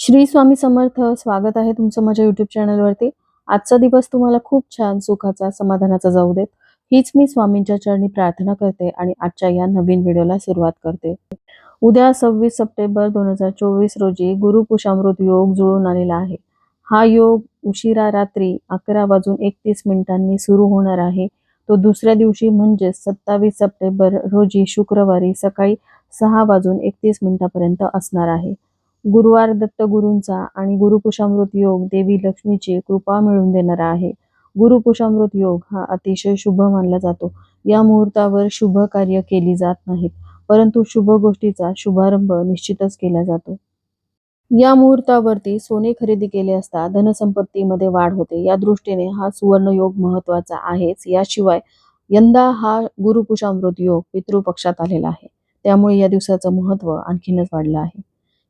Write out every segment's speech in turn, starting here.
श्री स्वामी समर्थ स्वागत आहे तुमचं माझ्या युट्यूब चॅनलवरती आजचा दिवस तुम्हाला खूप छान सुखाचा समाधानाचा जाऊ देत. हीच मी स्वामींच्या चरणी प्रार्थना करते आणि आजच्या या नवीन व्हिडिओला सुरुवात करते. उद्या सव्वीस सप्टेंबर दोन हजार चोवीस रोजी गुरुपुषामृत योग जुळून आलेला आहे. हा योग उशिरा रात्री अकरा वाजून एकतीस मिनिटांनी सुरू होणार आहे. तो दुसऱ्या दिवशी म्हणजेच सत्तावीस सप्टेंबर रोजी शुक्रवारी सकाळी सहा वाजून एकतीस मिनिटापर्यंत असणार आहे. गुरुवार दत्तगुरूंचा आणि गुरुकुशामृत योग देवी लक्ष्मीची कृपा मिळवून देणारा आहे. गुरुकुशामृत योग हा अतिशय शुभ मानला जातो. या मुहूर्तावर शुभ कार्य केली जात नाहीत परंतु शुभ गोष्टीचा शुभारंभ निश्चितच केला जातो. या मुहूर्तावरती सोने खरेदी केले असता धनसंपत्तीमध्ये वाढ होते. या दृष्टीने हा सुवर्ण योग महत्त्वाचा आहेच. याशिवाय यंदा हा गुरुकुशामृत योग पितृपक्षात आलेला आहे. त्यामुळे या दिवसाचं महत्त्व आणखीनच वाढलं आहे.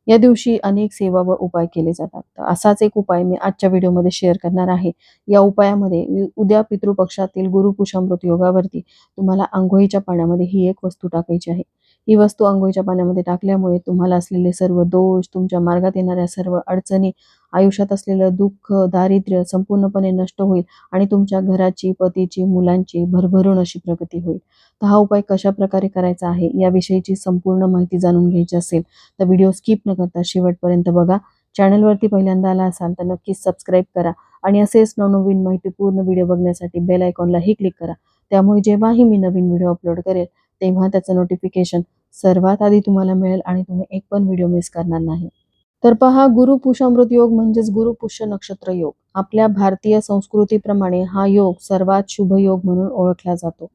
या दिवशी अनेक सेवा व उपाय केले जातात. तर असाच एक उपाय मी आजच्या व्हिडिओमध्ये शेअर करणार आहे. या उपायामध्ये उद्या पितृपक्षातील गुरुपुषामृत योगावरती तुम्हाला आंघोळीच्या पाण्यामध्ये ही एक वस्तू टाकायची आहे. ही वस्तू आंघोळीच्या पाण्यामध्ये टाकल्यामुळे तुम्हाला असलेले सर्व दोष तुमच्या मार्गात येणाऱ्या सर्व अडचणी आयुष्यात असलेलं दुःख दारिद्र्य संपूर्णपणे नष्ट होईल आणि तुमच्या घराची पतीची मुलांची भरभरून अशी प्रगती होईल. तर हा उपाय कशा प्रकारे करायचा आहे याविषयीची संपूर्ण माहिती जाणून घ्यायची असेल तर व्हिडिओ स्किप न करता शेवटपर्यंत बघा. चॅनलवरती पहिल्यांदा आला असाल तर नक्कीच सबस्क्राईब करा आणि असेच नवनवीन माहितीपूर्ण व्हिडिओ बघण्यासाठी बेल आयकॉनलाही क्लिक करा. त्यामुळे जेव्हाही मी नवीन व्हिडिओ अपलोड करेल तेव्हा त्याचं नोटिफिकेशन सर्वात आधी तुम्हाला मिळेल आणि तुम्ही एक पण व्हिडिओ मिस करणार नाही. तर पहा गुरु पुषामृत योग म्हणजेच गुरु पुष्य नक्षत्र योग. आपल्या भारतीय संस्कृतीप्रमाणे हा योग सर्वात शुभ योग म्हणून ओळखला जातो.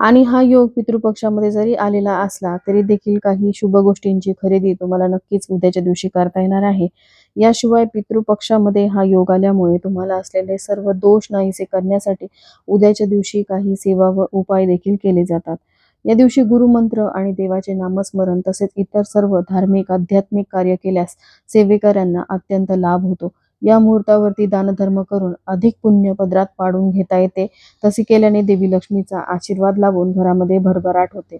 आणि हा योग पितृपक्षामध्ये जरी आलेला असला तरी देखील काही शुभ गोष्टींची खरेदी तुम्हाला नक्कीच उद्याच्या दिवशी करता येणार आहे. याशिवाय पितृपक्षामध्ये हा योग आल्यामुळे तुम्हाला असलेले सर्व दोष नाहीसे करण्यासाठी उद्याच्या दिवशी काही सेवा व उपाय देखील केले जातात. या दिवशी गुरुमंत्र आणि देवाचे नामस्मरण तसेच इतर सर्व धार्मिक आध्यात्मिक कार्य केल्यास सेवेकऱ्यांना अत्यंत लाभ होतो. या मुहूर्तावरती दानधर्म करून अधिक पुण्य पदरात पाडून घेता येते. तसे केल्याने देवी लक्ष्मीचा आशीर्वाद लाभून घरामध्ये भरभराट होते.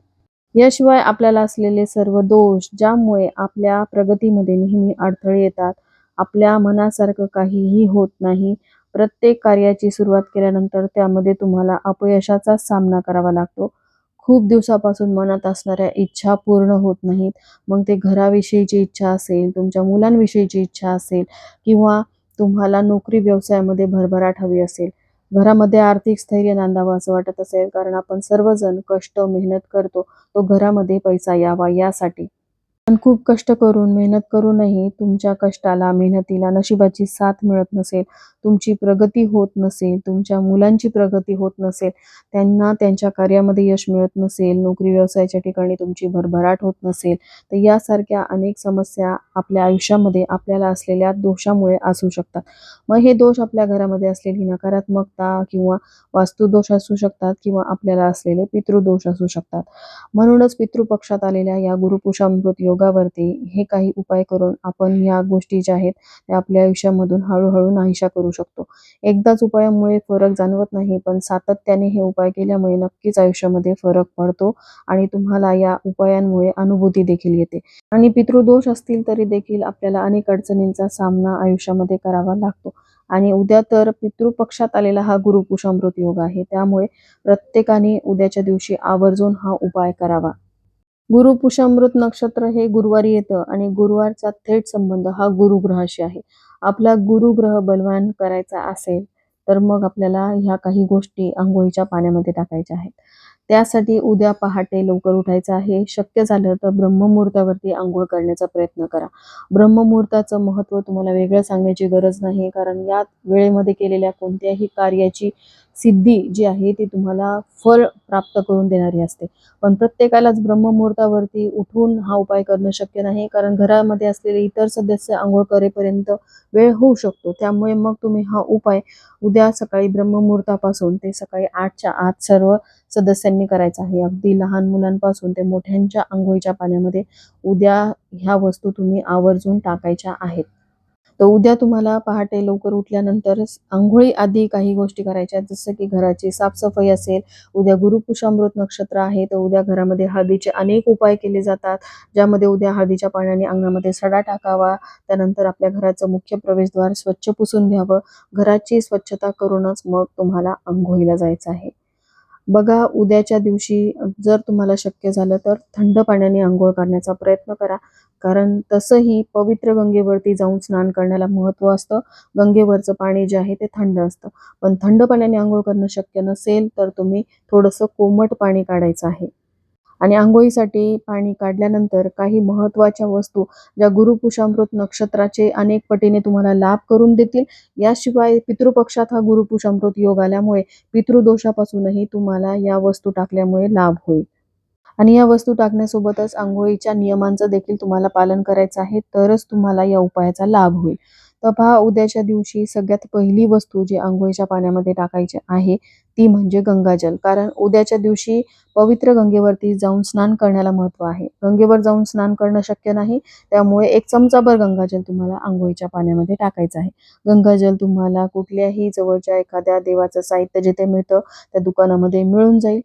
याशिवाय आपल्याला असलेले सर्व दोष ज्यामुळे आपल्या प्रगतीमध्ये नेहमी अडथळे येतात आपल्या मनासारखं काहीही होत नाही प्रत्येक कार्याची सुरुवात केल्यानंतर त्यामध्ये तुम्हाला अपयशाचा सामना करावा लागतो. खूप दिवसापासून मनात असणाऱ्या इच्छा पूर्ण होत नाहीत. मग ते घराविषयीची इच्छा असेल तुमच्या मुलांविषयीची इच्छा असेल किंवा तुम्हाला नोकरी व्यवसायामध्ये भरभराट हवी असेल. घरामध्ये आर्थिक स्थैर्य नांदावं असं वाटत असेल कारण आपण सर्वजण कष्ट मेहनत करतो तो घरामध्ये पैसा यावा यासाठी. पण खूप कष्ट करून मेहनत करूनही तुमच्या कष्टाला मेहनतीला नशिबाची साथ मिळत नसेल तुमची प्रगती होत नसेल तुमच्या मुलांची प्रगती होत नसेल त्यांना त्यांच्या कार्यामध्ये यश मिळत नसेल नोकरी व्यवसायाच्या ठिकाणी तुमची भरभराट होत नसेल तर यासारख्या अनेक समस्या आपल्या आयुष्यामध्ये आपल्याला असलेल्या दोषामुळे असू शकतात. मग हे दोष आपल्या घरामध्ये असलेली नकारात्मकता किंवा वास्तुदोष असू शकतात किंवा आपल्याला असलेले पितृदोष असू शकतात. म्हणूनच पितृपक्षात आलेल्या या गुरुपुषामृत योगावरती हे काही उपाय करून आपण या गोष्टी ज्या आहेत त्या आपल्या आयुष्यामधून हळूहळू नाहीशा करू शकतो. एकदाच उपायामुळे फरक जाणवत नाही पण सातत्याने हे उपाय केल्यामुळे नक्कीच आयुष्यामध्ये फरक पडतो आणि तुम्हाला या उपायांमुळे अनुभूती देखील येते. आणि पितृदोष असतील तरी देखील आपल्याला अनेक अडचणींचा सामना आयुष्यामध्ये करावा लागतो. आणि उद्या तर पितृपक्षात आलेला हा गुरुपुषामृत योग आहे. त्यामुळे प्रत्येकाने उद्याच्या दिवशी आवर्जून हा उपाय करावा. गुरुपुषामृत नक्षत्र हे गुरुवारी येतं आणि गुरुवारचा थेट संबंध हा गुरुग्रहाशी आहे. आपला गुरुग्रह बलवान करायचा असेल तर मग आपल्याला ह्या काही गोष्टी आंघोळीच्या पाण्यामध्ये टाकायच्या आहेत. त्यासाठी उद्या पहाटे लवकर उठायचं आहे. शक्य झालं तर ब्रह्ममुहूर्तावरती आंघोळ करण्याचा प्रयत्न करा. ब्रह्ममुहूर्ताचं महत्त्व तुम्हाला वेगळं सांगण्याची गरज नाही कारण या वेळेमध्ये केलेल्या कोणत्याही कार्याची सिद्धी जी आहे ती तुम्हाला फळ प्राप्त करून देणारी असते. पण प्रत्येकालाच ब्रह्ममुहूर्तावरती उठून हा उपाय करणं शक्य नाही कारण घरामध्ये असलेले इतर सदस्य आंघोळ करेपर्यंत वेळ होऊ शकतो. त्यामुळे मग तुम्ही हा उपाय उद्या सकाळी ब्रह्ममुहूर्तापासून ते सकाळी आठच्या आत सर्व सदस्यांनी करायचा आहे. अगदी लहान मुलांपासून ते मोठ्यांच्या आंघोळीच्या पाण्यामध्ये उद्या ह्या वस्तू तुम्ही आवर्जून टाकायच्या आहेत. तर उद्या तुम्हाला पहाटे लवकर उठल्यानंतर आंघोळी आधी काही गोष्टी करायच्या जसं की घराची साफसफाई असेल उद्या गुरुपुषामृत नक्षत्र आहे तर उद्या घरामध्ये हळदीचे अनेक उपाय केले जातात ज्यामध्ये उद्या हळदीच्या पाण्याने अंगणामध्ये सडा टाकावा त्यानंतर आपल्या घराचं मुख्य प्रवेशद्वार स्वच्छ पुसून घ्यावं. घराची स्वच्छता करूनच मग तुम्हाला आंघोळीला जायचं आहे. बघा उद्याच्या दिवशी जर तुम्हाला शक्य झालं तर थंड पाण्याने आंघोळ करण्याचा प्रयत्न करा. कारण तसंही पवित्र गंगेवरती जाऊन स्नान करण्याला महत्त्व असतं. गंगेवरचं पाणी जे आहे ते थंड असतं. पण थंड पाण्याने आंघोळ करणं शक्य नसेल तर तुम्ही थोडंसं कोमट पाणी काढायचं आहे. आणि आंघोळीसाठी पाणी काढल्यानंतर काही महत्त्वाच्या वस्तू ज्या गुरुपुषामृत नक्षत्राचे अनेक पटीने तुम्हाला लाभ करून देतील. याशिवाय पितृपक्षात हा गुरुपुषामृत योग आल्यामुळे पितृदोषापासूनही तुम्हाला या वस्तू टाकल्यामुळे लाभ होईल. आणि या वस्तू टाकण्यासोबतच आंघोळीच्या नियमांचं देखील तुम्हाला पालन करायचं आहे तरच तुम्हाला या उपायाचा लाभ होईल. तर पहा उद्याच्या दिवशी सगळ्यात पहिली वस्तू जी आंघोळीच्या पाण्यामध्ये टाकायची आहे ती म्हणजे गंगाजल. कारण उद्याच्या दिवशी पवित्र गंगेवरती जाऊन स्नान करण्याला महत्त्व आहे. गंगेवर जाऊन स्नान करणं शक्य नाही त्यामुळे एक चमचाभर गंगाजल तुम्हाला आंघोळीच्या पाण्यामध्ये टाकायचं आहे. गंगाजल तुम्हाला कुठल्याही जवळच्या एखाद्या देवाचं साहित्य जिथे मिळतं त्या दुकानामध्ये मिळून जाईल.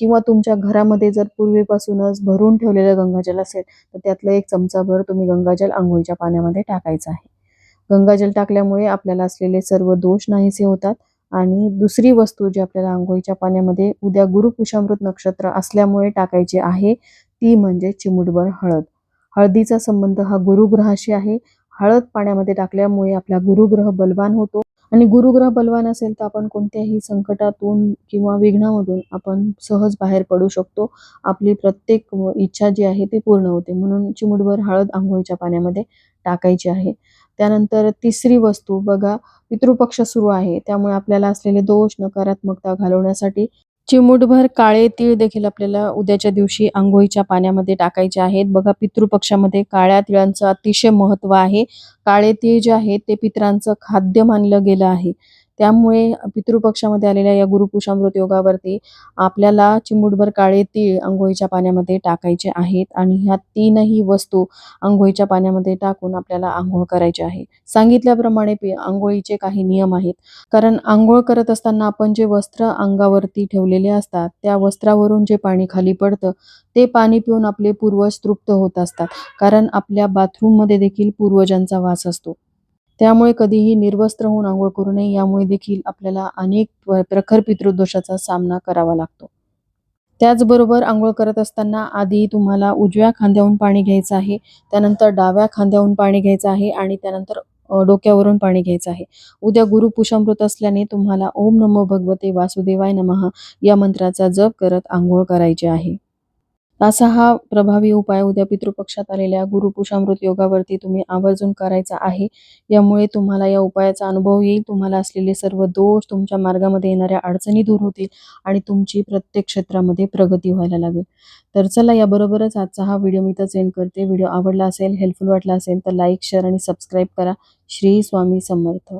किंवा तुमच्या घरामध्ये जर पूर्वीपासूनच भरून ठेवलेलं गंगाजल असेल तर त्यातलं एक चमचाभर तुम्ही गंगाजल आंघोळीच्या पाण्यामध्ये टाकायचं आहे. गंगाजल टाकल्यामुळे आपल्याला असलेले सर्व दोष नाहीसे होतात. आणि दुसरी वस्तू जी आपल्याला आंघोळीच्या पाण्यामध्ये उद्या गुरुपुषामृत नक्षत्र असल्यामुळे टाकायची आहे ती म्हणजे चिमुटभर हळद. हळदीचा संबंध हा गुरुग्रहाशी आहे. हळद पाण्यामध्ये टाकल्यामुळे आपला गुरुग्रह बलवान होतो. आणि गुरुग्रह बलवान असेल तर आपण कोणत्याही संकटातून किंवा विघ्नामधून आपण सहज बाहेर पडू शकतो. आपली प्रत्येक इच्छा जी आहे ती पूर्ण होते. म्हणून चिमुटभर हळद आंघोळीच्या पाण्यामध्ये टाकायची आहे. त्यानंतर तिसरी वस्तू बघा पितृपक्ष सुरू आहे. त्यामुळे आपल्याला असलेले दोष नकारात्मकता घालवण्यासाठी चिमूटभर काळे तीळ देखील आपल्याला उद्याच्या दिवशी आंघोळीच्या पाण्यामध्ये टाकायचे आहेत. बघा पितृपक्षामध्ये काळ्या तिळांचं अतिशय महत्त्व आहे. काळे तीळ जे आहे ते पितरांचं खाद्य मानलं गेलं आहे. त्यामुळे पितृपक्षामध्ये आलेल्या या गुरुपुषामृत योगावरती आपल्याला चिमुटभर काळे तीळ आंघोळीच्या पाण्यामध्ये टाकायचे आहेत आणि ह्या तीनही वस्तू आंघोळीच्या पाण्यामध्ये टाकून आपल्याला आंघोळ करायची आहे. सांगितल्याप्रमाणे आंघोळीचे काही नियम आहेत. कारण आंघोळ करत असताना आपण जे वस्त्र अंगावरती ठेवलेले असतात त्या वस्त्रावरून जे पाणी खाली पडतं ते पाणी पिऊन आपले पूर्वज तृप्त होत असतात. कारण आपल्या बाथरूममध्ये देखील पूर्वजांचा वास असतो. त्यामुळे कधीही निर्वस्त्र होऊन आंघोळ करू नये. यामुळे देखील आपल्याला अनेक प्रखर पितृदोषाचा सामना करावा लागतो. त्याचबरोबर आंघोळ करत असताना आधी तुम्हाला उजव्या खांद्याहून पाणी घ्यायचं आहे. त्यानंतर डाव्या खांद्याहून पाणी घ्यायचं आहे आणि त्यानंतर डोक्यावरून पाणी घ्यायचं आहे. उद्या गुरुपुषामृत असल्याने तुम्हाला ओम नमो भगवते वासुदेवाय नमः या मंत्राचा जप करत आंघोळ करायची आहे. असा हा प्रभावी उपाय उद्या पितृपक्षात आलेल्या गुरुपुषामृत योगावरती तुम्ही आवर्जून करायचा आहे. यामुळे तुम्हाला या उपायाचा अनुभव येईल. तुम्हाला असलेले सर्व दोष तुमच्या मार्गामध्ये येणाऱ्या अडचणी दूर होतील आणि तुमची प्रत्येक क्षेत्रामध्ये प्रगती व्हायला लागेल. तर चला याबरोबरच आजचा हा व्हिडिओ मी तर सेंड करते. व्हिडिओ आवडला असेल हेल्पफुल वाटला असेल तर लाईक शेअर आणि सबस्क्राईब करा. श्री स्वामी समर्थ.